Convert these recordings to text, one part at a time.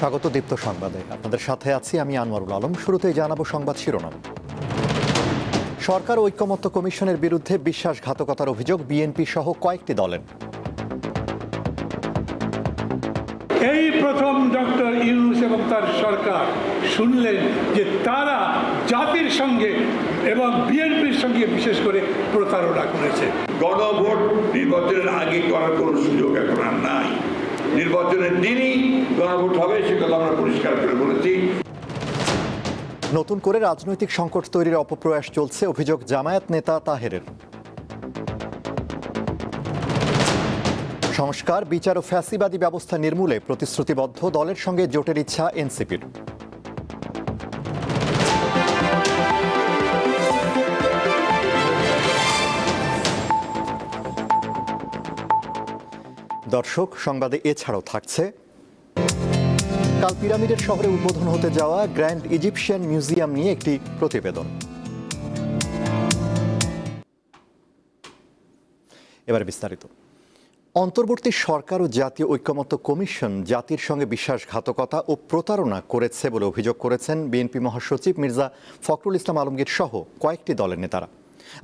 স্বাগত দীপ্ত সংবাদে। আপনাদের সাথে আছি আমি আনোয়ারুল আলম। শুরুতেই জানাব সংবাদ শিরোনাম। সরকার ঐক্যমত্য কমিশনের বিরুদ্ধে বিশ্বাসঘাতকতার অভিযোগ বিএনপি সহ কয়েকটি দলের। এই প্রথম ডক্টর ইউনুস এবং তার সরকার শুনলেন যে তারা জাতির সঙ্গে এবং বিএনপির সঙ্গে বিশেষ করে প্রতারণা করেছে। গণভোট নির্বাচনের আগে করার কোনো সুযোগ এখন আর নাই। নির্বাচনের দিনই গণভোট হবে, সে কথা আমরা পরিষ্কার করে বলেছি। নতুন করে রাজনৈতিক সংকট তৈরির অপপ্রয়াস চলছে, অভিযোগ জামায়াত নেতা তাহেরের। সংস্কার, বিচার ও ফ্যাসিবাদী ব্যবস্থা নির্মূলে প্রতিশ্রুতিবদ্ধ দলের সঙ্গে জোটের ইচ্ছা এনসিপির। দর্শক, সংবাদে এছাড়াও থাকছে। কাল পিরামিডের শহরে উদ্বোধন হতে যাওয়া গ্র্যান্ড ইজিপশিয়ান মিউজিয়াম নিয়ে একটি প্রতিবেদন। এবারে বিস্তারিত। অন্তর্বর্তী সরকার ও জাতীয় ঐক্যমত্য কমিশন জাতির সঙ্গে বিশ্বাসঘাতকতা ও প্রতারণা করেছে বলে অভিযোগ করেছেন বিএনপি মহাসচিব মির্জা ফখরুল ইসলাম আলমগীর সহ কয়েকটি দলের নেতারা।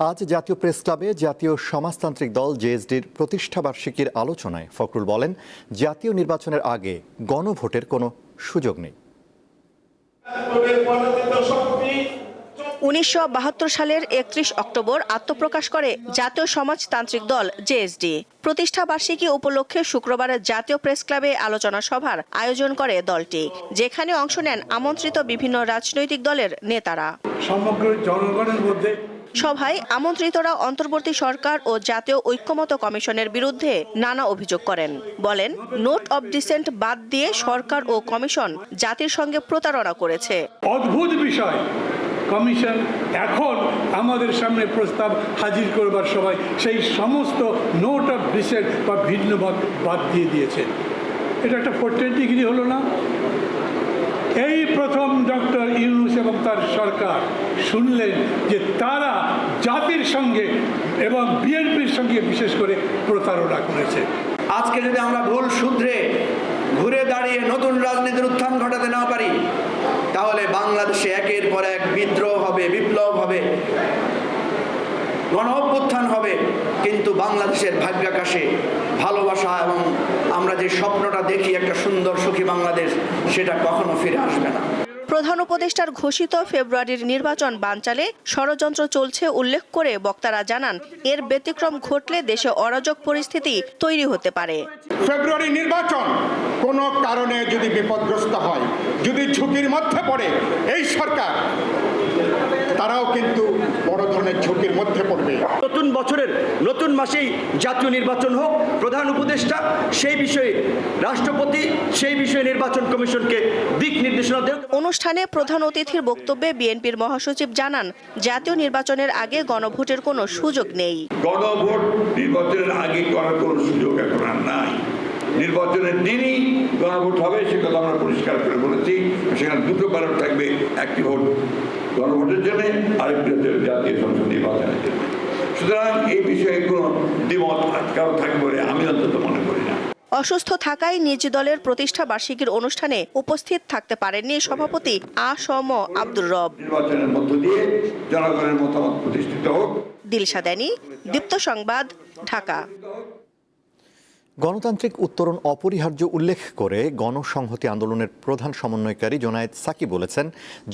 আজ জাতীয় প্রেস ক্লাবে জাতীয় সমাজতান্ত্রিক দল জেএসডির প্রতিষ্ঠাবার্ষিকীর আলোচনায় ফখরুল বলেন জাতীয় নির্বাচনের আগে গণভোটের কোনো সুযোগ নেই। উনিশশো বাহাত্তর সালের একত্রিশ অক্টোবর আত্মপ্রকাশ করে জাতীয় সমাজতান্ত্রিক দল জেএসডি। প্রতিষ্ঠা বার্ষিকী উপলক্ষে শুক্রবার জাতীয় প্রেস ক্লাবে আলোচনা সভার আয়োজন করে দলটি যেখানে অংশ নেন আমন্ত্রিত বিভিন্ন রাজনৈতিক দলের নেতারা। সমগ্র জনগণের মধ্যে সভায় আমন্ত্রিতরা অন্তর্বর্তী সরকার ও জাতীয় ঐক্যমত কমিশনের বিরুদ্ধে নানা অভিযোগ করেন। বলেন, নোট অব ডিসেন্ট বাদ দিয়ে সরকার ও কমিশন জাতির সঙ্গে প্রতারণা করেছে। অদ্ভুত বিষয়। কমিশন এখন আমাদের সামনে প্রস্তাব হাজির করবার সময় সেই সমস্ত নোট অফ ডিসেন্ট বা ভিন্ন বাদ দিয়ে দিয়েছে। এটা একটা ফোর্টেন ডিগ্রি হলো না? এই প্রথম ডক্টর ইউনুস এবং তার সরকার শুনলেন যে তারা জাতির সঙ্গে এবং বিএনপির সঙ্গে বিশেষ করে প্রতারণা করেছে। আজকে যদি আমরা ভুল শুধরে ঘুরে দাঁড়িয়ে নতুন রাজনীতির উত্থান ঘটাতে না পারি, তাহলে বাংলাদেশে একের পর এক বিদ্রোহ হবে, বিপ্লব হবে। গণ অভ্যুত্থান হবে কিন্তু বাংলাদেশের ভাগ্যাকাশে ভালোবাসা এবং আমরা যে স্বপ্নটা দেখি একটা সুন্দর সুখী বাংলাদেশ সেটা কখনো ফিরে আসবে না। প্রধান উপদেষ্টার ঘোষিত ফেব্রুয়ারির নির্বাচন বানচালে ষড়যন্ত্র চলছে উল্লেখ করে বক্তারা জানান এর ব্যতিক্রম ঘটলে দেশে অরাজক পরিস্থিতি তৈরি হতে পারে। ফেব্রুয়ারি নির্বাচন কোনো কারণে যদি বিপদগ্রস্ত হয় যদি ঝুঁকির মধ্যে পড়ে এই সরকার তারাও কিন্তু বড় ধরনের ঝুঁকির মধ্যে পড়বে। নতুন বছরের নতুন মাসেই জাতীয় নির্বাচন হোক প্রধান উপদেষ্টা সেই বিষয়ে রাষ্ট্রপতি সেই বিষয়ে নির্বাচন কমিশনকে দিক নির্দেশনা দেন। অনুষ্ঠানে প্রধান অতিথির বক্তব্যে বিএনপির মহাসচিব জানান জাতীয় নির্বাচনের আগে গণভোটের কোনো সুযোগ নেই। গণভোট নির্বাচনের আগে করার কোনো সুযোগ এখন আর নাই। নির্বাচনের দিনই গণভোট হবে সে কথা আমরা পরিষ্কার করে বলেছি। সেখানে দুটো ব্যালট থাকবে একটি ভোট গণভোটের জন্য আরেকটি হচ্ছে জাতীয় সংসদ নির্বাচনের জন্য সুতরাং এই বিষয়ে কোনো দ্বিমত কারও থাকবে বলে আমি অন্তত মনে করি না। অসুস্থ থাকায় নিজ দলের প্রতিষ্ঠা বার্ষিকীর অনুষ্ঠানে উপস্থিত থাকতে পারেননি সভাপতি আ সম আব্দুর রব। নির্বাচনের মধ্য দিয়ে জনগণের মতামত প্রতিষ্ঠিত হোক। দিলশা দেনি দীপ্ত সংবাদ ঢাকা। গণতান্ত্রিক উত্তরণ অপরিহার্য উল্লেখ করে গণসংহতি আন্দোলনের প্রধান সমন্বয়কারী জোনায়েদ সাকি বলেছেন,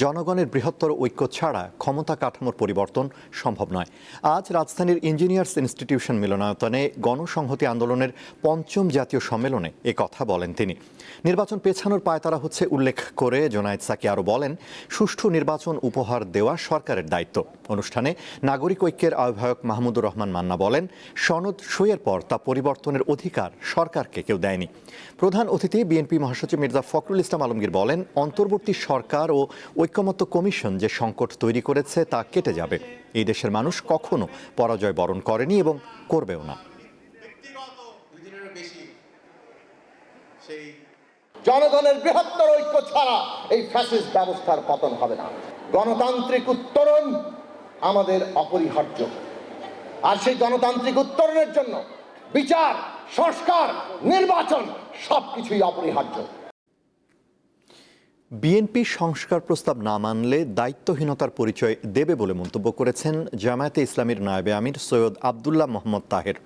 জনগণের বৃহত্তর ঐক্য ছাড়া ক্ষমতা কাঠামোর পরিবর্তন সম্ভব নয়। আজ রাজধানীর ইঞ্জিনিয়ার্স ইনস্টিটিউশন মিলনায়তনে গণসংহতি আন্দোলনের পঞ্চম জাতীয় সম্মেলনে এ কথা বলেন তিনি। নির্বাচন পেছানোর পায়তারা হচ্ছে উল্লেখ করে জোনায়েদ সাকি আরও বলেন, সুষ্ঠু নির্বাচন উপহার দেওয়া সরকারের দায়িত্ব। অনুষ্ঠানে নাগরিক ঐক্যের আহ্বায়ক মাহমুদুর রহমান মান্না বলেন, সনদ সইয়ের পর তা পরিবর্তনের অধিকার সরকারকে কেউ দেয়নি। প্রধান অতিথি বিএনপি মহাসচিব মির্জা ফখরুল ইসলাম আলমগীর বলেন, অন্তর্বর্তী সরকার ও ঐক্যমত্য কমিশন যে সংকট তৈরি করেছে তা কেটে যাবে। এই দেশের মানুষ কখনো পরাজয় বরণ করেনি এবং করবেও না। জনগণের বৃহত্তর ঐক্য ছাড়া এই ফ্যাসিস ব্যবস্থার পতন হবে না। গণতান্ত্রিক উত্তরণ আমাদের অপরিহার্য। আর সেই গণতান্ত্রিক উত্তরণের জন্য বিচার সংস্কার, নির্বাচন, সবকিছুই অপরিহার্য। বিএনপি সংস্কার প্রস্তাব না মানলে দায়িত্বহীনতার পরিচয় দেবে বলে মন্তব্য করেছেন জামায়াতে ইসলামীর নায়েবে আমির সৈয়দ আবদুল্লাহ মোহাম্মদ তাহের।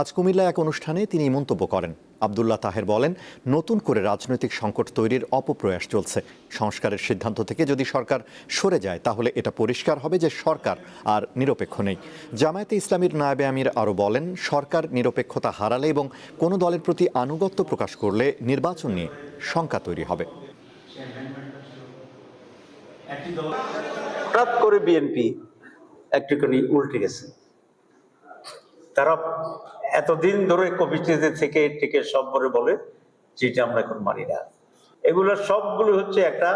আজ কুমিল্লা এক অনুষ্ঠানে তিনি এই মন্তব্য করেন। আবদুল্লাহ তাহের বলেন, নতুন করে রাজনৈতিক সংকট তৈরির অপপ্রয়াস চলছে। সংস্কারের সিদ্ধান্ত থেকে যদি সরকার সরে যায়, তাহলে এটা পরিষ্কার হবে যে সরকার আর নিরপেক্ষ নেই। জামায়াতে ইসলামীর নায়েবে আমির আরও বলেন, সরকার নিরপেক্ষতা হারালে এবং কোনো দলের প্রতি আনুগত্য প্রকাশ করলে নির্বাচন নিয়ে শঙ্কা তৈরি হবে। হঠাৎ করে বিএনপি উল্টে গেছে। তারা এতদিন ধরে কমিটিতে থেকে থেকে সব করে বলে যেটা আমরা এখন মানি না। এগুলো সবগুলো হচ্ছে একটা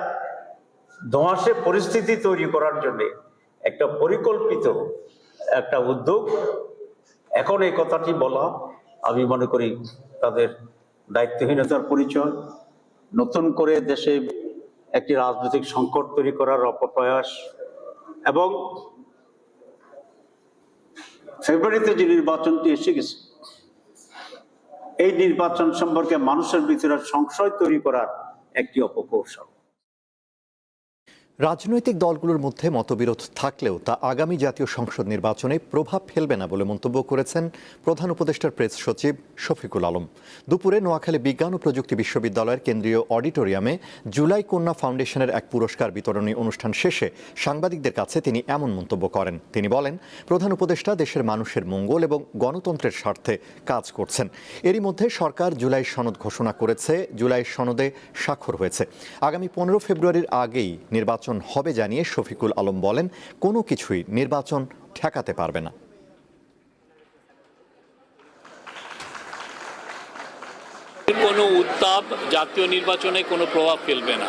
ধোঁয়াশে পরিস্থিতি তৈরি করার জন্য একটা পরিকল্পিত একটা উদ্যোগ। এখন এই কথাটি বলা, আমি মনে করি তাদের দায়িত্বহীনতার পরিচয়, নতুন করে দেশে একটি রাজনৈতিক সংকট তৈরি করার অপপ্রয়াস এবং ফেব্রুয়ারিতে যে নির্বাচনটি এসে গেছে এই নির্বাচন সম্পর্কে মানুষের ভিতরে সংশয় তৈরি করার একটি অপকৌশল। রাজনৈতিক দলগুলোর মধ্যে মতবিরোধ থাকলেও তা আগামী জাতীয় সংসদ নির্বাচনে প্রভাব ফেলবে না বলে মন্তব্য করেছেন প্রধান উপদেষ্টার প্রেস সচিব শফিকুল আলম। দুপুরে নোয়াখালী বিজ্ঞান ও প্রযুক্তি বিশ্ববিদ্যালয়ের কেন্দ্রীয় অডিটোরিয়ামে জুলাই কন্যা ফাউন্ডেশনের এক পুরস্কার বিতরণী অনুষ্ঠান শেষে সাংবাদিকদের কাছে তিনি এমন মন্তব্য করেন। তিনি বলেন, প্রধান উপদেষ্টা দেশের মানুষের মঙ্গল এবং গণতন্ত্রের স্বার্থে কাজ করছেন। এরই মধ্যে সরকার জুলাই সনদ ঘোষণা করেছে, জুলাই সনদে স্বাক্ষর হয়েছে। আগামী পনেরো ফেব্রুয়ারির আগেই নির্বাচন হবে জানিয়ে শফিকুল আলম বলেন কোনো কিছুই নির্বাচন ঠেকাতে পারবে না। কোনো উত্তাপ জাতীয় নির্বাচনে কোনো প্রভাব ফেলবে না।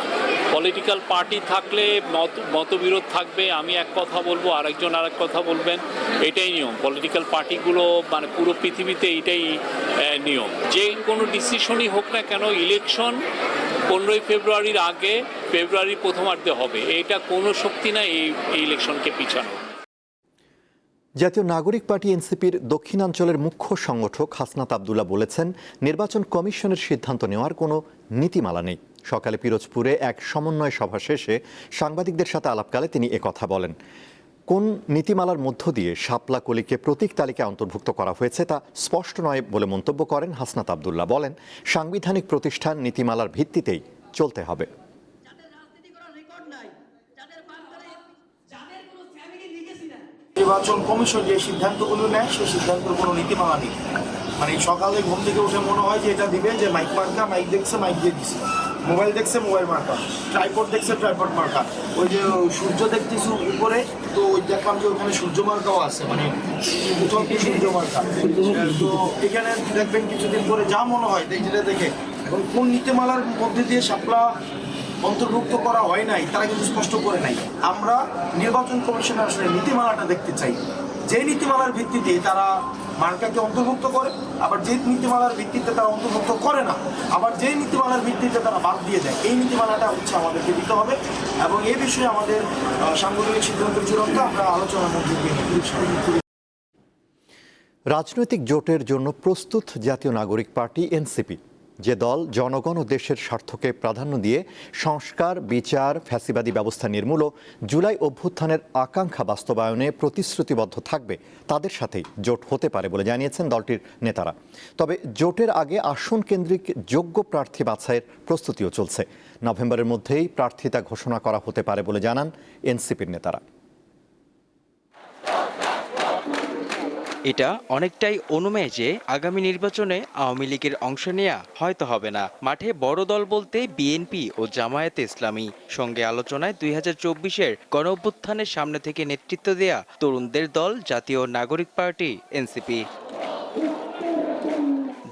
পলিটিক্যাল পার্টি থাকলে মত মতবিরোধ থাকবে আমি এক কথা বলব আরেকজন আরেক কথা বলবেন এটাই নিয়ম। পলিটিক্যাল পার্টিগুলো মানে পুরো পৃথিবীতে এইটাই আহ, নিয়ম। যে কোনো ডিসিশনই হোক না কেন ইলেকশন পনেরোই ফেব্রুয়ারির আগে ফেব্রুয়ারির প্রথমার্ধে হবে। এটা কোনো শক্তি না এই ইলেকশনকে পিছানো জাতীয় নাগরিক পার্টি এনসিপির দক্ষিণাঞ্চলের মুখ্য সংগঠক হাসনাত আবদুল্লাহ বলেছেন, নির্বাচন কমিশনের সিদ্ধান্ত নেওয়ার কোনো নীতিমালা নেই। সকালে পিরোজপুরে এক সমন্বয় সভা শেষে সাংবাদিকদের সাথে আলাপকালে তিনি একথা বলেন। কোন নীতিমালার মধ্য দিয়ে শাপলা কলিকে প্রতীক তালিকায় অন্তর্ভুক্ত করা হয়েছে তা স্পষ্ট নয় বলে মন্তব্য করেন হাসনাত আবদুল্লাহ। বলেন, সাংবিধানিক প্রতিষ্ঠান নীতিমালার ভিত্তিতেই চলতে হবে। নির্বাচন কমিশন যে সিদ্ধান্তগুলো নেয়, সেই সিদ্ধান্তের কোনো নীতিমালা নেই। মানে সকালে ঘুম থেকে উঠে মনে হয় যে এটা দিবে যে মাইক মার্কা মাইক দেখছে মাইক দিয়ে দিছে। মোবাইল দেখছে মোবাইল মার্কা। ট্রাইপড দেখছে ট্রাইপড মার্কা। ওই যে সূর্য দেখতেছি উপরে, তো ওই দেখলাম যে ওখানে সূর্য মার্কাও আছে মানে কোথাও কি সূর্য মার্কা। তো এখানে দেখবেন কিছুদিন পরে যা মনে হয় দেখ। এবং কোন নীতিমালার মধ্যে দিয়ে শাপলা অন্তর্ভুক্ত করা হয় নাই, তারা কিন্তু স্পষ্ট করে নাই। আমরা নির্বাচন কমিশনের আসলে নীতিমালাটা দেখতে চাই। যে নীতিমালার ভিত্তিতে তারা মার্কাকে অন্তর্ভুক্ত করে, আবার যে নীতিমালার ভিত্তিতে তারা অন্তর্ভুক্ত করে না, আবার যে নীতিমালার ভিত্তিতে তারা বাদ দিয়ে দেয়, এই নীতিমালাটা হচ্ছে আমাদেরকে দিতে হবে এবং এ বিষয়ে আমাদের সাংগঠনিক সিদ্ধান্ত চূড়ান্ত আমরা আলোচনার মধ্যে রাজনৈতিক জোটের জন্য প্রস্তুত জাতীয় নাগরিক পার্টি এনসিপি। যে দল জনগণ ও দেশের স্বার্থকে প্রাধান্য দিয়ে সংস্কার, বিচার, ফ্যাসিবাদী ব্যবস্থা নির্মূল জুলাই অভ্যুত্থানের আকাঙ্ক্ষা বাস্তবায়নে প্রতিশ্রুতিবদ্ধ থাকবে। তাদের সাথেই জোট হতে পারে বলে জানিয়েছেন দলটির নেতারা। তবে জোটের আগে আসন কেন্দ্রিক যোগ্য প্রার্থী বাছাইয়ের প্রস্তুতিও চলছে। নভেম্বরের মধ্যেই প্রার্থিতা ঘোষণা করা হতে পারে বলে জানান এনসিপির নেতারা। এটা অনেকটাই অনুমেয় যে আগামী নির্বাচনে আওয়ামী লীগের অংশ নেওয়া হয়তো হবে না। মাঠে বড় দল বলতে বিএনপি ও জামায়াতে ইসলামী। সঙ্গে আলোচনায় দুই হাজার চব্বিশের গণ অভ্যুত্থানের সামনে থেকে নেতৃত্ব দেয়া তরুণদের দল, জাতীয় নাগরিক পার্টি, এনসিপি।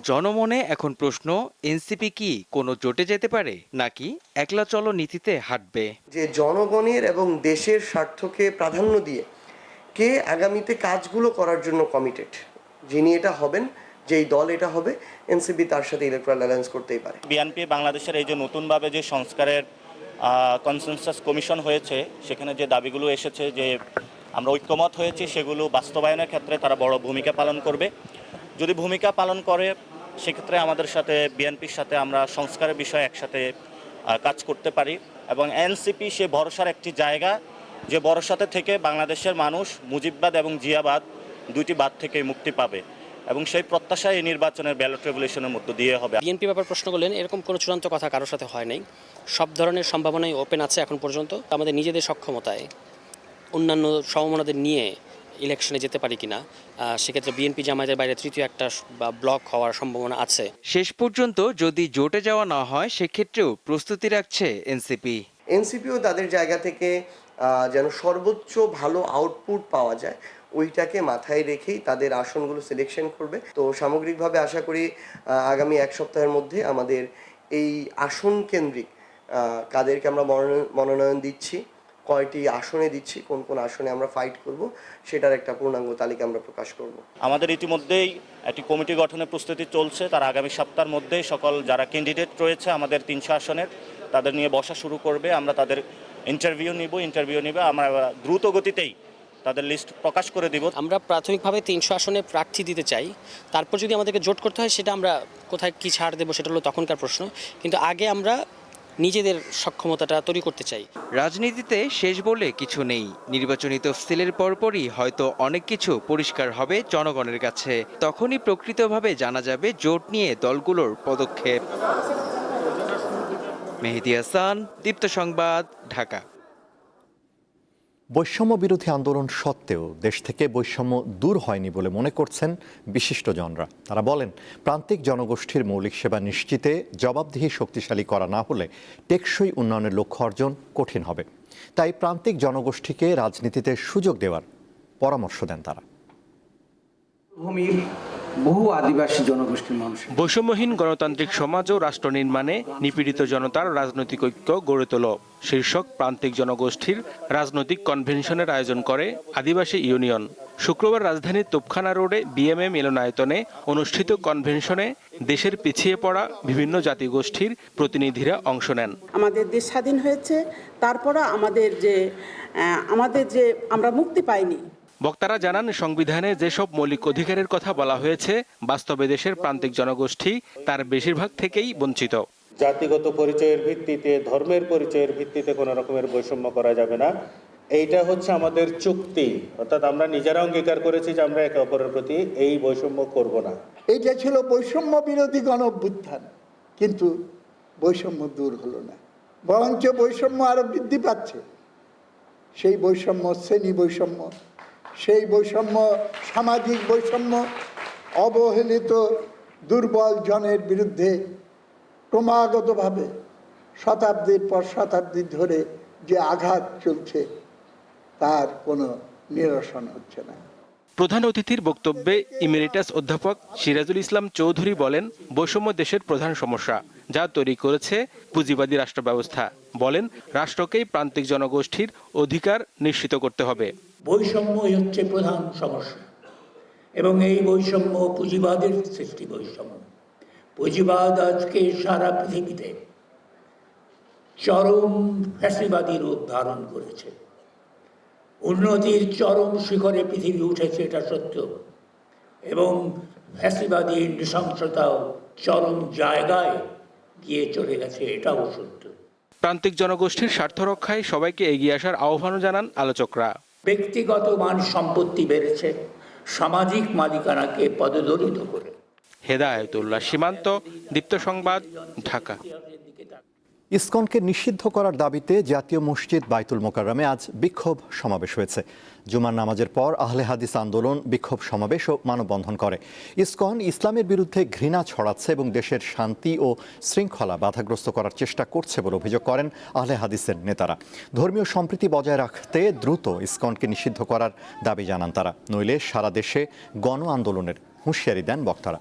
জনমনে এখন প্রশ্ন, এনসিপি কি কোনো জোটে যেতে পারে, নাকি একলা চলো নীতিতে হাঁটবে? যে জনগণের এবং দেশের স্বার্থকে প্রাধান্য দিয়ে কে আগামীতে কাজগুলো করার জন্য কমিটেড যিনি এটা হবেন, যেই দল এটা হবে, এনসিপি তার সাথে ইলেকট্রাল অ্যালায়েন্স করতেই পারে। বিএনপি বাংলাদেশের এই যে নতুনভাবে যে সংস্কারের কনসেনসাস কমিশন হয়েছে, সেখানে যে দাবিগুলো এসেছে যে আমরা ঐক্যমত হয়েছি, সেগুলো বাস্তবায়নের ক্ষেত্রে তারা বড় ভূমিকা পালন করবে। যদি ভূমিকা পালন করে, সেক্ষেত্রে আমাদের সাথে, বিএনপির সাথে আমরা সংস্কারের বিষয়ে একসাথে কাজ করতে পারি। এবং এনসিপি সে ভরসার একটি জায়গা যে ভরসাতে থেকে বাংলাদেশের মানুষ মুজিববাদ এবং জিয়াবাদ দুইটি বাদ থেকে মুক্তি পাবে এবং সেই প্রত্যাশা এই নির্বাচনের ব্যালট রেভলিউশনের মধ্য দিয়ে হবে। বিএনপি ব্যাপার প্রশ্ন করলেন এরকম কোনো চূড়ান্ত কথা কারোর সাথে হয় নাই। সব ধরনের সম্ভাবনাই ওপেন আছে এখন পর্যন্ত। আমাদের নিজেদের সক্ষমতায় অন্যান্য সমমনাদের নিয়ে ইলেকশনে যেতে পারি কিনা সেক্ষেত্রে বিএনপি জামায়াতের বাইরে তৃতীয় একটা বা ব্লক হওয়ার সম্ভাবনা আছে। শেষ পর্যন্ত যদি জোটে যাওয়া না হয় সেক্ষেত্রেও প্রস্তুতি রাখছে এনসিপি। এনসিপিও তাদের জায়গা থেকে যেন সর্বোচ্চ ভালো আউটপুট পাওয়া যায়, ওইটাকে মাথায় রেখেই তাদের আসনগুলো সিলেকশন করবে। তো সামগ্রিকভাবে আশা করি আগামী এক সপ্তাহের মধ্যে আমাদের এই আসন কেন্দ্রিক কাদেরকে আমরা মনোনয়ন- দিচ্ছি, কয়টি আসনে দিচ্ছি, কোন কোন আসনে আমরা ফাইট করব, সেটার একটা পূর্ণাঙ্গ তালিকা আমরা প্রকাশ করব। আমাদের ইতিমধ্যেই একটি কমিটি গঠনের প্রস্তুতি চলছে। তার আগামী সপ্তাহের মধ্যেই সকল যারা ক্যান্ডিডেট রয়েছে আমাদের তিনশো আসনের, তাদের নিয়ে বসা শুরু করবে। আমরা তাদের ইন্টারভিউ নিব ইন্টারভিউ নিবে আমরা দ্রুত গতিতেই তাদের লিস্ট প্রকাশ করে দিব। আমরা প্রাথমিকভাবে তিনশো আসনে প্রার্থী দিতে চাই। তারপর যদি আমাদেরকে জোট করতে হয় সেটা আমরা কোথায় কি ছাড় দেবো সেটা হলো তখনকার প্রশ্ন। কিন্তু আগে আমরা নিজেদের সক্ষমতাটা তৈরি করতে চাই। রাজনীতিতে শেষ বলে কিছু নেই। নির্বাচনী তফসিলের পরপরই হয়তো অনেক কিছু পরিষ্কার হবে জনগণের কাছে। তখনই প্রকৃতভাবে জানা যাবে জোট নিয়ে দলগুলোর পদক্ষেপ। মেহেদি হাসান দীপ্ত সংবাদ ঢাকা। বৈষম্য বিরোধী আন্দোলন সত্ত্বেও দেশ থেকে বৈষম্য দূর হয়নি বলে মনে করছেন বিশিষ্টজনরা। তারা বলেন প্রান্তিক জনগোষ্ঠীর মৌলিক সেবা নিশ্চিতে জবাবদিহি শক্তিশালী করা না হলে টেকসই উন্নয়নের লক্ষ্য অর্জন কঠিন হবে। তাই প্রান্তিক জনগোষ্ঠীকে রাজনীতিতে সুযোগ দেওয়ার পরামর্শ দেন তারা। ভূমির বহু আদিবাসী জনগোষ্ঠীর মানুষ। বৈষম্যহীন গণতান্ত্রিক সমাজ ও রাষ্ট্র নির্মাণে নিপীড়িত জনতার রাজনৈতিক ঐক্য গড়ে তোল। শীর্ষক প্রান্তিক জনগোষ্ঠীর রাজনৈতিক কনভেনশনের আয়োজন করে আদিবাসী ইউনিয়ন। শুক্রবার রাজধানীর তোপখানা রোডে বিএমএ মিলনায়তনে অনুষ্ঠিত কনভেনশনে দেশের পিছিয়ে পড়া বিভিন্ন জাতিগোষ্ঠীর প্রতিনিধিরা অংশ নেন। আমাদের দেশ স্বাধীন হয়েছে তারপরও আমাদের যে আমাদের যে আমরা মুক্তি পাইনি বক্তারা জানান সংবিধানে যেসব মৌলিক অধিকারের কথা বলা হয়েছে বাস্তবে দেশের প্রান্তিক জনগোষ্ঠী তার বেশিরভাগ থেকেই বঞ্চিত। জাতিগত পরিচয়ের ভিত্তিতে ধর্মের পরিচয়ের ভিত্তিতে কোনো রকমের বৈষম্য করা যাবে না। এইটা হচ্ছে আমাদের চুক্তি। অর্থাৎ আমরা নিজেরা অঙ্গীকার করেছি যে আমরা একে অপরের প্রতি এই বৈষম্য করব না। এইটা ছিল বৈষম্য বিরোধী গণ অভ্যুত্থান। কিন্তু বৈষম্য দূর হলো না। বরঞ্চ বৈষম্য আরও বৃদ্ধি পাচ্ছে। সেই বৈষম্য শ্রেণি বৈষম্য সেই বৈষম্য, সামাজিক বৈষম্য অবহেলিত দুর্বল জনের বিরুদ্ধে ক্রমাগতভাবে শতাব্দীর পর শতাব্দী ধরে যে আঘাত চলছে, তার কোনো নিরসন হচ্ছে না। প্রধান অতিথির বক্তব্যে ইমেরিটাস অধ্যাপক সিরাজুল ইসলাম চৌধুরী বলেন, বৈষম্য দেশের প্রধান সমস্যা, যা তৈরি করেছে পুঁজিবাদী রাষ্ট্র ব্যবস্থা বলেন, রাষ্ট্রকেই প্রান্তিক জনগোষ্ঠীর অধিকার নিশ্চিত করতে হবে। বৈষম্যই হচ্ছে প্রধান সমস্যা। এবং এই বৈষম্য পুঁজিবাদের সৃষ্টি বৈষম্য। পুঁজিবাদ আজকে সারা পৃথিবীতে চরম ফ্যাসিবাদী রূপ ধারণ করেছে। উন্নতির চরম শিখরে পৃথিবী উঠেছে, এটা সত্য। এবং ফ্যাসিবাদী নৃশংসতাও চরম জায়গায় গিয়ে চলে গেছে, এটাও সত্য। প্রান্তিক জনগোষ্ঠীর স্বার্থ রক্ষায় সবাইকে এগিয়ে আসার আহ্বানও জানান আলোচকরা। ব্যক্তিগত মান সম্পত্তি বেড়েছে সামাজিক মালিকানাকে পদদলিত করে। হেদায়তুল্লাহ সীমান্ত দীপ্ত সংবাদ ঢাকা। ইসকনকে নিষিদ্ধ করার দাবিতে জাতীয় মসজিদ বাইতুল মোকাররমে আজ বিক্ষোভ সমাবেশ হয়েছে। জুমার নামাজের পর আহলে হাদিস আন্দোলন বিক্ষোভ সমাবেশ ও মানববন্ধন করে। ইসকন ইসলামের বিরুদ্ধে ঘৃণা ছড়াচ্ছে এবং দেশের শান্তি ও শৃঙ্খলা বাধাগ্রস্ত করার চেষ্টা করছে বলে অভিযোগ করেন আহলে হাদিসের নেতারা। ধর্মীয় সম্প্রীতি বজায় রাখতে দ্রুত ইসকনকে নিষিদ্ধ করার দাবি জানান তারা। নইলে সারা দেশে গণ আন্দোলনের হুঁশিয়ারি দেন বক্তারা।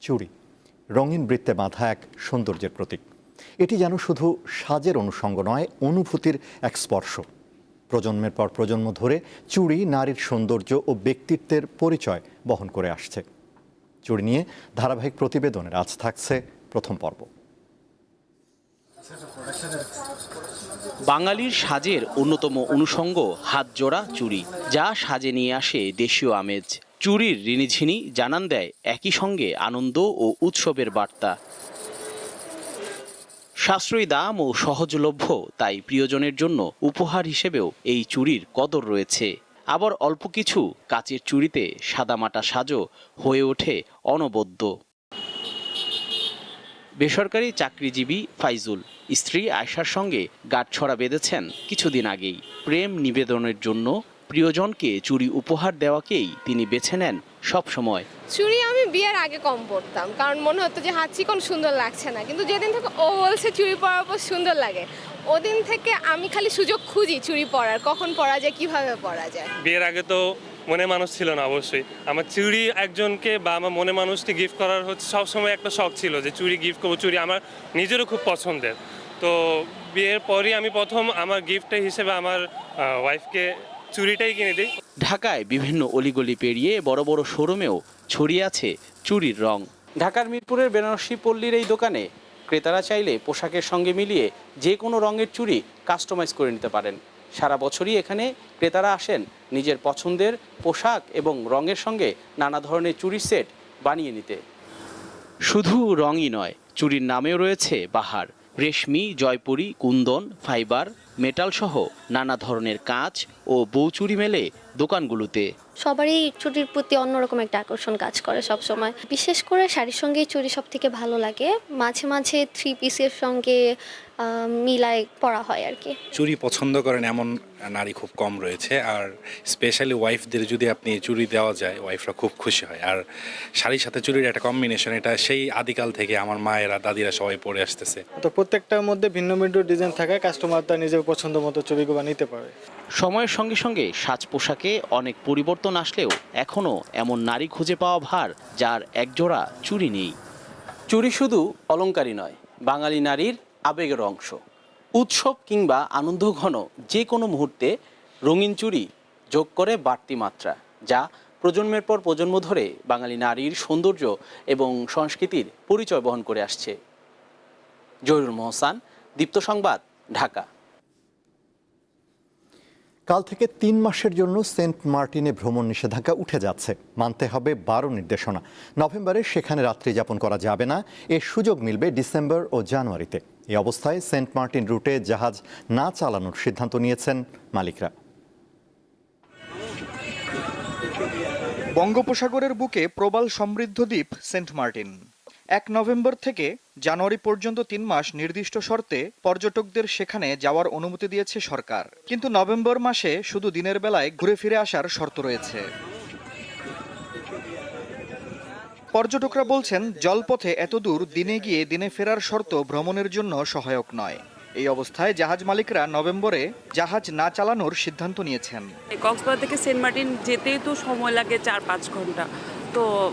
চুড়ি রঙিন বৃত্তে বাঁধা এক সৌন্দর্যের প্রতীক। এটি যেন শুধু সাজের অনুষঙ্গ নয়, অনুভূতির এক স্পর্শ। প্রজন্মের পর প্রজন্ম ধরে চুড়ি নারীর সৌন্দর্য ও ব্যক্তিত্বের পরিচয় বহন করে আসছে। চুড়ি নিয়ে ধারাবাহিক প্রতিবেদনের আজ থাকছে প্রথম পর্ব। বাঙালির সাজের অন্যতম অনুষঙ্গ হাত জোড়া চুড়ি যা সাজে নিয়ে আসে দেশীয় আমেজ। চুরির রিনিঝিনি জানান দেয় একই সঙ্গে আনন্দ ও উৎসবের বার্তা। সাশ্রয়ী দাম ও সহজলভ্য, তাই প্রিয়জনের জন্য উপহার হিসেবেও এই চুরির কদর রয়েছে। আবার অল্প কিছু কাচের চুরিতে সাদামাটা সাজো হয়ে ওঠে অনবদ্য। বেসরকারি চাকরিজীবী ফাইজুল, স্ত্রী আয়শার সঙ্গে গাঁটছড়া বেঁধেছেন কিছুদিন আগেই। প্রেম নিবেদনের জন্য প্রিয়জনকে চুরি উপহার দেওয়াকেই তিনি বেছে নেন সবসময়। চুরি আমি বিয়ের আগে কম পরতাম কারণ মনে হতো যে হাত চিকন সুন্দর লাগছে না। কিন্তু যেদিন থেকে ও বলছে চুরি পরার পর সুন্দর লাগে ওদিন থেকে আমি খালি সুযোগ খুঁজি চুরি পরার কখন পরা যায় কীভাবে পরা যায়। বিয়ের আগে তো মনে মানুষ ছিল না অবশ্যই। আমার চুরি একজনকে বা আমার মনে মানুষকে গিফট করার হচ্ছে সবসময় একটা শখ ছিল যে চুরি গিফট করব চুরি আমার নিজেরও খুব পছন্দের। তো বিয়ের পরই আমি প্রথম আমার গিফট হিসেবে আমার ওয়াইফকে চুড়িটাই কিনে দিই। ঢাকায় বিভিন্ন অলিগলি পেরিয়ে বড় বড় শোরুমেও ছড়িয়ে আছে চুরির রং। ঢাকার মিরপুরের বেনারসি পল্লীর এই দোকানে ক্রেতারা চাইলে পোশাকের সঙ্গে মিলিয়ে যে কোনো রঙের চুড়ি কাস্টমাইজ করে নিতে পারেন। সারা বছরই এখানে ক্রেতারা আসেন নিজের পছন্দের পোশাক এবং রঙের সঙ্গে নানা ধরনের চুরির সেট বানিয়ে নিতে। শুধু রঙই নয় চুরির নামেও রয়েছে বাহার। রেশমি জয়পুরি কুন্দন ফাইবার মেটালসহ নানা ধরনের কাঁচ ও বৌচুরি মেলে দোকানগুলোতে। সবারই চুরির প্রতি অন্যরকম একটা আকর্ষণ কাজ করে সব সময়। বিশেষ করে শাড়ির সঙ্গে চুরি সব থেকে ভালো লাগে। মাঝে মাঝে থ্রি পিসের সঙ্গে মিলায় পরা হয় আর কি। চুরি পছন্দ করেন এমন নারী খুব কম রয়েছে। আর স্পেশালি ওয়াইফদের যদি আপনি চুরি দেওয়া যায় ওয়াইফরা খুব খুশি হয়। আর শাড়ির সাথে চুরির একটা কম্বিনেশন এটা সেই আদিকাল থেকে আমার মায়েরা দাদিরা সবাই পরে আসতেছে। তো প্রত্যেকটার মধ্যে ভিন্ন ভিন্ন ডিজাইন থাকায় কাস্টমার তার নিজের পছন্দ মতো ছবিগুলো নিতে পারে। সময়ের সঙ্গে সঙ্গে সাজ পোশাকে অনেক পরিবর্তন আসলেও এখনও এমন নারী খুঁজে পাওয়া ভার যার একজোড়া চুরি নেই। চুরি শুধু অলংকারী নয়, বাঙালি নারীর আবেগের অংশ। উৎসব কিংবা আনন্দ ঘন যে কোনো মুহূর্তে রঙিন চুরি যোগ করে বাড়তি মাত্রা, যা প্রজন্মের পর প্রজন্ম ধরে বাঙালি নারীর সৌন্দর্য এবং সংস্কৃতির পরিচয় বহন করে আসছে। জহিরুল মোহসান, দীপ্ত সংবাদ, ঢাকা। কাল থেকে তিন মাসের জন্য সেন্ট মার্টিনে ভ্রমণ নিষেধাজ্ঞা উঠে যাচ্ছে। মানতে হবে বারো নির্দেশনা। নভেম্বরে সেখানে রাত্রি যাপন করা যাবে না। এর সুযোগ মিলবে ডিসেম্বর ও জানুয়ারিতে। এ অবস্থায় সেন্ট মার্টিন রুটে জাহাজ না চালানোর সিদ্ধান্ত নিয়েছেন মালিকরা। বঙ্গোপসাগরের বুকে প্রবাল সমৃদ্ধ দ্বীপ সেন্ট মার্টিন। এক নভেম্বর থেকে জানুয়ারি পর্যন্ত তিন মাস নির্দিষ্ট শর্তে পর্যটকদের সেখানে যাওয়ার অনুমতি দিয়েছে সরকার। কিন্তু নভেম্বর মাসে শুধু দিনের বেলায় ঘুরে ফিরে আসার শর্ত রয়েছে। পর্যটকরা বলছেন, জলপথে এত দূর দিনে গিয়ে দিনে ফেরার শর্ত ভ্রমণের জন্য সহায়ক নয়। এই অবস্থায় জাহাজ মালিকরা নভেম্বরে জাহাজ না চালানোর সিদ্ধান্ত নিয়েছেন। কক্সবাজার থেকে সেন্ট মার্টিন যেতেই তো সময় লাগে চার পাঁচ ঘণ্টা। তো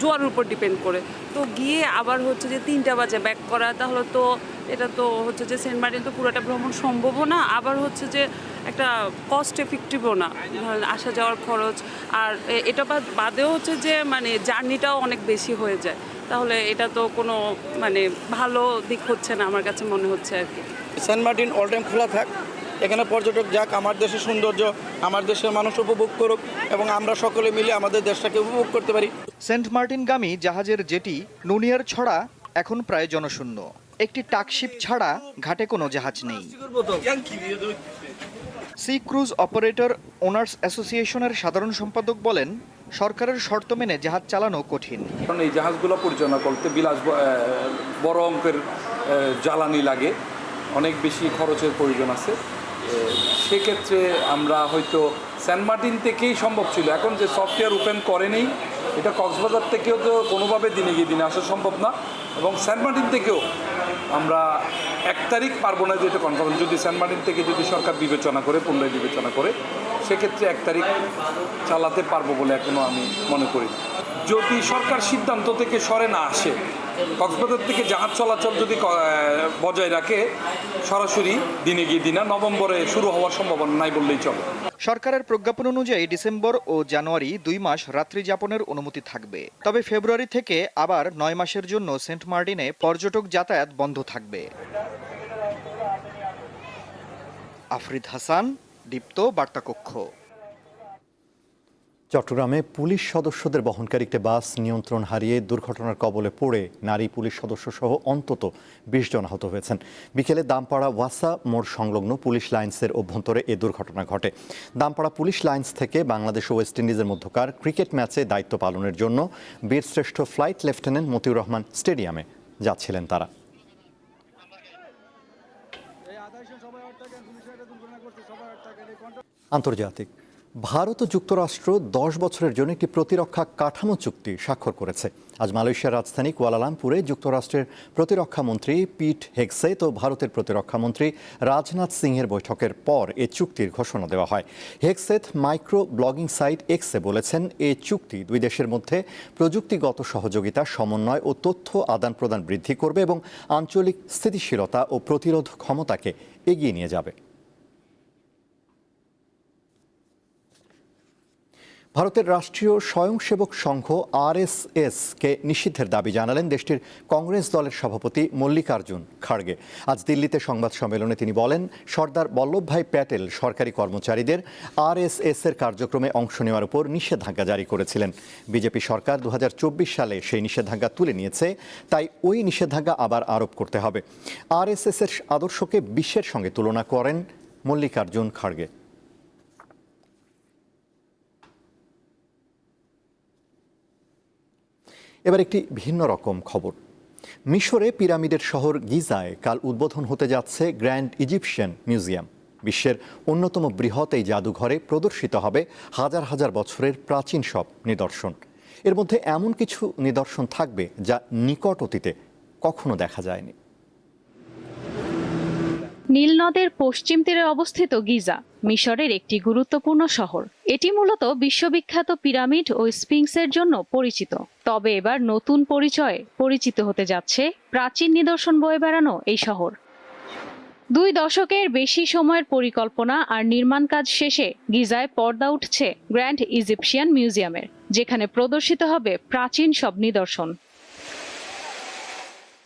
জোয়ারের উপর ডিপেন্ড করে। তো গিয়ে আবার হচ্ছে যে তিনটা বাজে ব্যাক করা, তাহলে তো এটা তো হচ্ছে যে সেন্ট মার্টিন তো পুরোটা ভ্রমণ সম্ভবও না, আবার হচ্ছে যে একটা কস্ট এফেক্টিভও না। আসা যাওয়ার খরচ, আর এটা বাদ- বাদেও হচ্ছে যে মানে জার্নিটাও অনেক বেশি হয়ে যায়। তাহলে এটা তো কোনো মানে ভালো দিক হচ্ছে না, আমার কাছে মনে হচ্ছে আর কি। সেন্ট মার্টিন অল টাইম খোলা থাক। এখানে পর্যটক যাক আমার দেশের সৌন্দর্য আমার দেশের মানুষ উপভোগ করুক এবং আমরা সকলে মিলে আমাদের দেশটাকে উপভোগ করতে পারি। সেন্ট মার্টিনগামী জাহাজের জেটি নুনিয়ার ছড়া এখন প্রায় জনশূন্য। একটি টাকশিপ ছাড়া ঘাটে কোনো জাহাজ নেই। সি ক্রুজ অপারেটর ওনার্স অ্যাসোসিয়েশনের সাধারণ সম্পাদক বলেন সরকারের শর্ত মেনে জাহাজ চালানো কঠিন। কারণ এই জাহাজগুলো পরিচালনা করতে বিলাস বড় অঙ্কের জ্বালানি লাগে। অনেক বেশি খরচের প্রয়োজন আছে। সেক্ষেত্রে আমরা হয়তো স্যান্ট মার্টিন থেকেই সম্ভব ছিল। এখন যে সফটওয়্যার ওপেন করেনি এটা কক্সবাজার থেকেও তো কোনোভাবে দিনে গিয়ে দিনে আসা সম্ভব না এবং স্যান্ট মার্টিন থেকেও আমরা এক তারিখ পারব না যে এটা কনফার্ম যদি স্যান্ট মার্টিন থেকে যদি সরকার বিবেচনা করে, পুনরায় বিবেচনা করে সেক্ষেত্রে এক তারিখ চালাতে পারব বলে এখনও আমি মনে করি। যদি সরকার সিদ্ধান্ত থেকে সরে না আসে, কক্সবাজার থেকে জাহাজ চলাচল যদি বজায় রাখে, সরাসরি দিনে গিয়ে দিনা নভেম্বরে শুরু হওয়ার সম্ভাবনা নাই বললেই চলে। সরকারের প্রজ্ঞাপন অনুযায়ী ডিসেম্বর ও জানুয়ারি দুই মাস রাত্রি যাপনের অনুমতি থাকবে। তবে ফেব্রুয়ারি থেকে আবার নয় মাসের জন্য সেন্ট মার্টিনে পর্যটক যাতায়াত বন্ধ থাকবে। আফরিদ হাসান দীপ্ত বার্তাকক্ষ। চট্টগ্রামে পুলিশ সদস্যদের বহনকারী একটি বাস নিয়ন্ত্রণ হারিয়ে দুর্ঘটনার কবলে পড়ে নারী পুলিশ সদস্য সহ অন্তত বিশ জন আহত হয়েছেন। বিকেলে দামপাড়া ওয়াসা মোড় সংলগ্ন পুলিশ লাইন্সের অভ্যন্তরে এ দুর্ঘটনা ঘটে। দামপাড়া পুলিশ লাইন্স থেকে বাংলাদেশ ও ওয়েস্ট ইন্ডিজের মধ্যকার ক্রিকেট ম্যাচে দায়িত্ব পালনের জন্য বীরশ্রেষ্ঠ ফ্লাইট লেফটেন্যান্ট মতিউর রহমান স্টেডিয়ামে যাচ্ছিলেন তারা। আন্তর্জাতিক। ভারত ও যুক্তরাষ্ট্র দশ বছরের জন্য একটি প্রতিরক্ষা কাঠামো চুক্তি স্বাক্ষর করেছে। আজ মালয়েশিয়ার রাজধানী কুয়ালালামপুরে যুক্তরাষ্ট্রের প্রতিরক্ষা মন্ত্রী পিট হেগসেত ও ভারতের প্রতিরক্ষা মন্ত্রী রাজনাথ সিংহের বৈঠকের পর এ চুক্তির ঘোষণা দেওয়া হয়। হেগসেথ মাইক্রো ব্লগিং সাইট এক্সে বলেছেন, এ চুক্তি দুই দেশের মধ্যে প্রযুক্তিগত সহযোগিতা, সমন্বয় ও তথ্য আদান প্রদান বৃদ্ধি করবে এবং আঞ্চলিক স্থিতিশীলতা ও প্রতিরোধ ক্ষমতাকে এগিয়ে নিয়ে যাবে। ভারতের রাষ্ট্রীয় স্বয়ংসেবক সংঘ আরএসএস কে নিষিদ্ধের দাবি জানালেন দেশটির কংগ্রেস দলের সভাপতি মল্লিকার্জুন খাড়গে আজ দিল্লিতে সংবাদ সম্মেলনে তিনি বলেন, সর্দার বল্লভভাই প্যাটেল সরকারি কর্মচারীদের আরএসএস এর কার্যক্রমে অংশ নেওয়ার উপর নিষেধাজ্ঞা জারি করেছিলেন। বিজেপি সরকার দু হাজার চব্বিশ সালে সেই নিষেধাজ্ঞা তুলে নিয়েছে, তাই ওই নিষেধাজ্ঞা আবার আরোপ করতে হবে। আরএসএস এর আদর্শকে বিশ্বের সঙ্গে তুলনা করেন মল্লিকার্জুন খাড়গে এবার একটি ভিন্ন রকম খবর। মিশরে পিরামিডের শহর গিজায় কাল উদ্বোধন হতে যাচ্ছে গ্র্যান্ড ইজিপশিয়ান মিউজিয়াম। বিশ্বের অন্যতম বৃহৎ এই জাদুঘরে প্রদর্শিত হবে হাজার হাজার বছরের প্রাচীন সব নিদর্শন। এর মধ্যে এমন কিছু নিদর্শন থাকবে যা নিকট অতীতে কখনো দেখা যায়নি। নীল নদের পশ্চিম তীরে অবস্থিত গিজা। মিশরের একটি গুরুত্বপূর্ণ শহর। এটি মূলত বিশ্ববিখ্যাত পিরামিড ও স্পিংসের জন্য পরিচিত। তবে এবার নতুন পরিচয়ে পরিচিত হতে যাচ্ছে প্রাচীন নিদর্শন বয়ে বেড়ানো এই শহর। দুই দশকের বেশি সময়ের পরিকল্পনা আর নির্মাণ কাজ শেষে গিজায় পর্দা উঠছে গ্র্যান্ড ইজিপশিয়ান মিউজিয়ামের, যেখানে প্রদর্শিত হবে প্রাচীন সব নিদর্শন।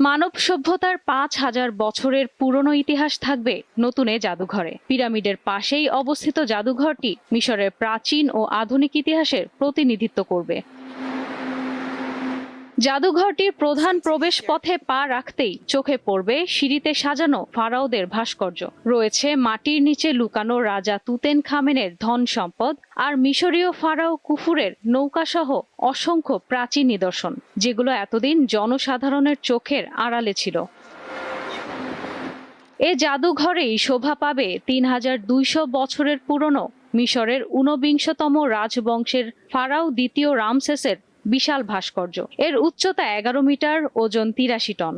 মানব সভ্যতার পাঁচ হাজার বছরের পুরনো ইতিহাস থাকবে নতুনে জাদুঘরে। পিরামিডের পাশেই অবস্থিত জাদুঘরটি মিশরের প্রাচীন ও আধুনিক ইতিহাসের প্রতিনিধিত্ব করবে। জাদুঘরটির প্রধান প্রবেশ পথে পা রাখতেই চোখে পড়বে সিঁড়িতে সাজানো ফারাওদের ভাস্কর্য। রয়েছে মাটির নিচে লুকানো রাজা তুতেন খামেনের ধন সম্পদ আর মিশরীয় ফারাও কুফুরের নৌকাসহ অসংখ্য প্রাচীন নিদর্শন, যেগুলো এতদিন জনসাধারণের চোখের আড়ালে ছিল। এ জাদুঘরেই শোভা পাবে তিন হাজার দুইশো বছরের পুরনো মিশরের ঊনবিংশতম রাজবংশের ফারাও দ্বিতীয় রামসেসের বিশাল ভাস্কর্য। এর উচ্চতা এগারো মিটার, ওজন তিরাশি টন।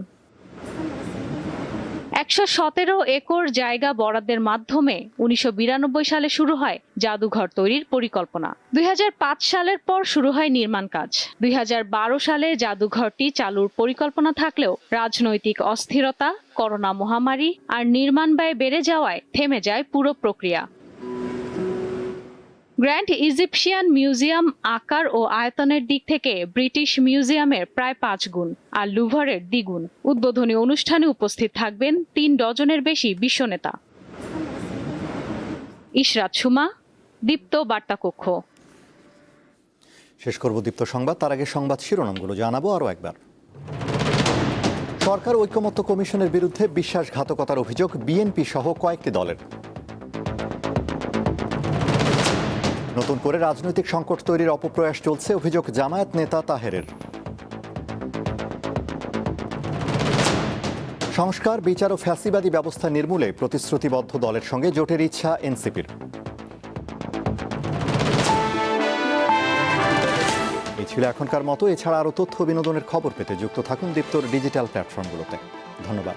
একশো সতেরো একর জায়গা বরাদ্দের মাধ্যমে উনিশশো বিরানব্বই সালে শুরু হয় জাদুঘর তৈরির পরিকল্পনা। দুই হাজার পাঁচ সালের পর শুরু হয় নির্মাণ কাজ। দুই হাজার বারো সালে জাদুঘরটি চালুর পরিকল্পনা থাকলেও রাজনৈতিক অস্থিরতা, করোনা মহামারী আর নির্মাণ ব্যয় বেড়ে যাওয়ায় থেমে যায় পুরো প্রক্রিয়া। গ্র্যান্ড ইজিপশিয়ান মিউজিয়াম আকার ও আয়তনের দিক থেকে ব্রিটিশ মিউজিয়ামের প্রায় পাঁচ গুণ আর লুভারের দ্বিগুণ। উদ্বোধনী অনুষ্ঠানে উপস্থিত থাকবেন তিন ডজনের বেশি বিশ্বনেতা। ইশরাত সুমা, দীপ্ত বার্তাকক্ষ। শেষ করব দীপ্ত সংবাদ, তার আগে সংবাদ শিরোনামগুলো জানাব আরও একবার। সরকার ঐক্যমত্য কমিশনের বিরুদ্ধে বিশ্বাসঘাতকতার অভিযোগ বিএনপি সহ কয়েকটি দলের। নতুন করে রাজনৈতিক সংকট তৈরির অপপ্রয়াস চলছে, অভিযোগ জামায়াত নেতা তাহেরের। সংস্কার, বিচার ও ফ্যাসিবাদী ব্যবস্থা নির্মূলে প্রতিশ্রুতিবদ্ধ দলের সঙ্গে জোটের ইচ্ছা এনসিপির। এই ছিল এখনকার মতো। এছাড়া আরও তথ্য বিনোদনের খবর পেতে যুক্ত থাকুন দীপ্তর ডিজিটাল প্ল্যাটফর্মগুলোতে। ধন্যবাদ।